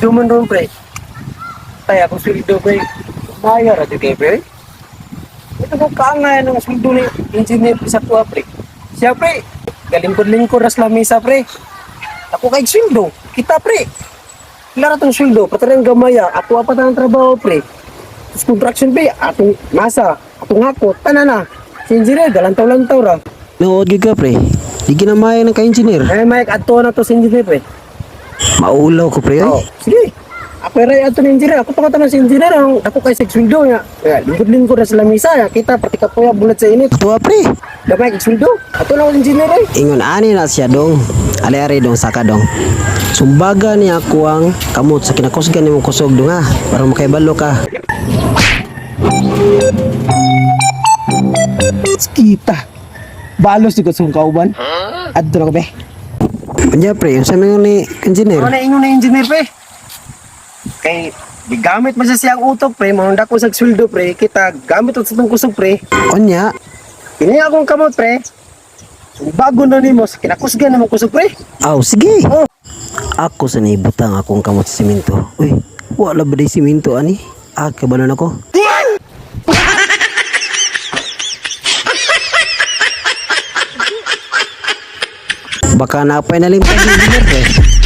Duman ron, pre. Kaya kung sweldo, pre, maya ra di pre. Ito ko kaangay ng sweldo ni engineer sa kuha, pre. Siya, pre, galingkod-lingkod ras lamisa, pre. Ako kay sweldo, kita, pre. Klara tong sweldo, pati rin gamaya, ako apat ang trabaho, pre. Tapos construction, pre, atong masa, atong hakot, tanan na. Si engineer, galantaw-lantaw ra. Gid ka pre. Di ginamay ng ka-engineer. Eh, may ato na to si engineer, pre. Maulaw ko pre. Oh, Ay. sige. Ako rin ato ng engineer. Ako pa ka si engineer. Ang, ako kay sex window nga. Yeah, lingkod-lingkod na sila misa. Ya. Kita pati ka po bulat sa init. Tuwa pre. Damay sex window. Ato lang ang engineer eh. Ingon ani na siya dong. Ali-ari dong saka dong. Sumbaga niya ako ang kamot sa kinakusgan ni mong kusog dong ha. Para makaibalo ka. Kita. Balos ko sa kauban. Adto na ka be. Kanya pre, yung sabi ni engineer. Ano na inyo na engineer pre? Kay gigamit man siya siyang utok pre. Mahunda ko sa sweldo pre. Kita gamit ko sa itong kusog pre. Onya, Ini akong kamot pre. Bago na ni mo. Kinakusgan na mo kusog pre. aw sige. Oh. Ako sa naibutang akong kamot sa simento. Uy, wala ba day simento ani? Ah, kabanan ako. Baka napay na limpad ng engineer pre.